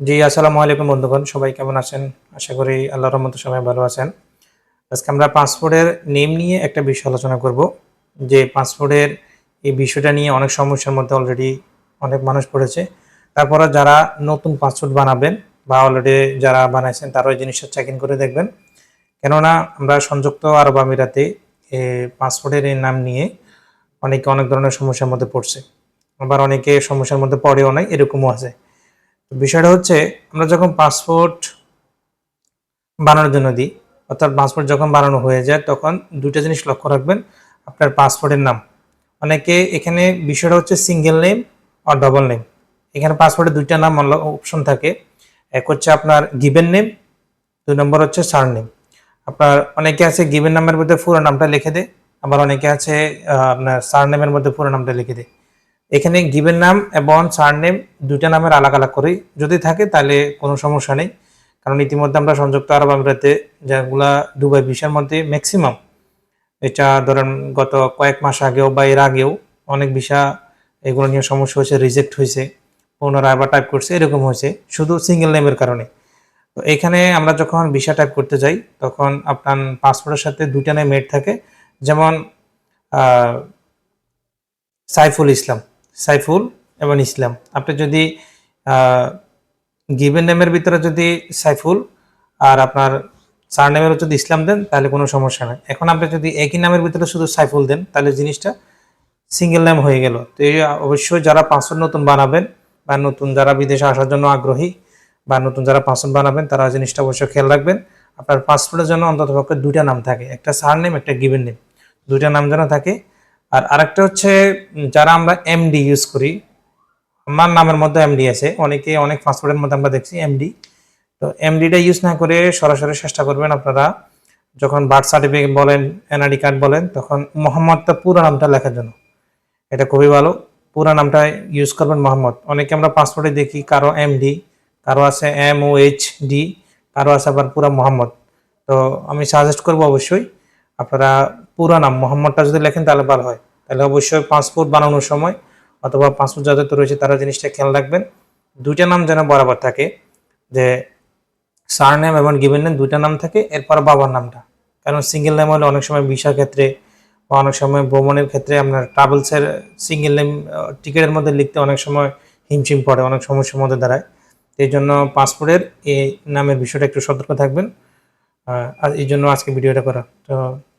জি, আসসালামু আলাইকুম বন্ধুগণ, সবাই কেমন আছেন? আশা করি আল্লাহর রহমতে সবাই ভালো আছেন। আজকে আমরা পাসপোর্টের নেম নিয়ে একটা বিষয় আলোচনা করব, যে পাসপোর্টের এই বিষয়টা নিয়ে অনেক সমস্যার মধ্যে অলরেডি অনেক মানুষ পড়েছে। তারপরে যারা নতুন পাসপোর্ট বানাবেন বা অলরেডি যারা বানাইছেন তারা ওই জিনিসটা চেক ইন করে দেখবেন। কেননা আমরা সংযুক্ত আরব আমিরাতে পাসপোর্টের এই নাম নিয়ে অনেকে অনেক ধরনের সমস্যার মধ্যে পড়ছে। আবার অনেকে সমস্যার মধ্যে পড়েও নাই, এরকমও আছে। বিষয়টা হচ্ছে, আমরা যখন পাসপোর্ট বানানোর জন্য দিই, অর্থাৎ পাসপোর্ট যখন বানানো হয়ে যায়, তখন দুটো জিনিস লক্ষ্য রাখবেন, আপনার পাসপোর্টের নাম। অনেকে এখানে বিষয়টা হচ্ছে সিঙ্গেল নেম আর ডবল নেম এখানে পাসপোর্টে দুইটা নাম অপশন থাকে। এক হচ্ছে আপনার গিভেন নেম দুই নম্বর হচ্ছে সার নেম আপনার অনেকে আছে গিভেন নামের মধ্যে পুরো নামটা লিখে দেয়, আবার অনেকে আছে আপনার সার নেমের মধ্যে পুরো নামটা লিখে দেয়। এখানে গিভেন নাম এবং সার নেম দুইটা নামের আলাদা আলাদা করেই যদি থাকে তাহলে কোনো সমস্যা নেই। কারণ ইতিমধ্যে আমরা সংযুক্ত আরব আমিরাতে যেগুলা দুবাই ভিসার মধ্যে ম্যাক্সিমাম এটা ধরেন গত কয়েক মাস আগেও বা এর আগেও অনেক ভিসা এগুলো নিয়ে সমস্যা হয়েছে রিজেক্ট হয়েছে, পুনরায় আবার টাইপ করছে, এরকম হয়েছে, শুধু সিঙ্গেল নেমের কারণে। তো এখানে আমরা যখন ভিসা টাইপ করতে যাই, তখন আপনার পাসপোর্টের সাথে দুইটা নেম এড থাকে, যেমন সাইফুল ইসলাম। সাইফুল এবং ইসলাম। আপনি যদি গিভেন নেমের ভিতরে যদি সাইফুল আর আপনার সার নেমের যদি ইসলাম দেন, তাহলে কোনো সমস্যা নেই। এখন আপনি যদি একই নামের ভিতরে শুধু সাইফুল দেন, তাহলে জিনিসটা সিঙ্গেল নেম হয়ে গেল। তো এই অবশ্যই যারা পাসওয়ার্ড নতুন বানাবেন বা নতুন যারা বিদেশে আসার জন্য আগ্রহী বা নতুন যারা পাসওয়ার্ড বানাবেন, তারা জিনিসটা অবশ্যই খেয়াল রাখবেন। আপনার পাসপোর্টের জন্য অন্তত পক্ষে দুইটা নাম থাকে, একটা সার নেম একটা গিভেন নেম। দুইটা নাম যেন থাকে আর আরেকটা হচ্ছে যারা আমরা এমডি ইউজ করি, আমার নামের মধ্যে এমডি আছে, অনেকে অনেক পাসপোর্টের মধ্যে আমরা দেখছি এমডি তো এমডিটা ইউজ না করে সরাসরি চেষ্টা করবেন আপনারা, যখন বার্থ সার্টিফিকেট বলেন এনআইডি কার্ড বলেন, তখন মোহাম্মদটা পুরো নামটা লেখার জন্য। এটা খুবই ভালো, পুরো নামটা ইউজ করবেন মোহাম্মদ। অনেকে আমরা পাসপোর্টে দেখি, কারও এমডি কারও আছে এম ও এইচ ডি কারও আছে আবার পুরো মোহাম্মদ। তো আমি সাজেস্ট করব অবশ্যই, আপনারা পুরো নাম, মোহাম্মদটা যদি লেখেন তাহলে ভালো হয়। তাহলে অবশ্যই পাসপোর্ট বানানোর সময় অথবা পাসপোর্ট যাদের তো রয়েছে তারা জিনিসটা খেয়াল রাখবেন। দুইটা নাম যেন বরাবর থাকে, যে সার নেম এবং গিভেন নেম দুইটা নাম থাকে, এরপর বাবার নামটা। কারণ সিঙ্গেল নেম হলে অনেক সময় ভিসার ক্ষেত্রে বা অনেক সময় ভ্রমণের ক্ষেত্রে আপনার ট্রাভেলসের সিঙ্গেল নেম টিকিটের মধ্যে লিখতে অনেক সময় হিমশিম পড়ে, অনেক সমস্যার মধ্যে দাঁড়ায়। এই জন্য পাসপোর্টের এই নামের বিষয়টা একটু সতর্ক থাকবেন। আর এই জন্য আজকে ভিডিওটা করা। তো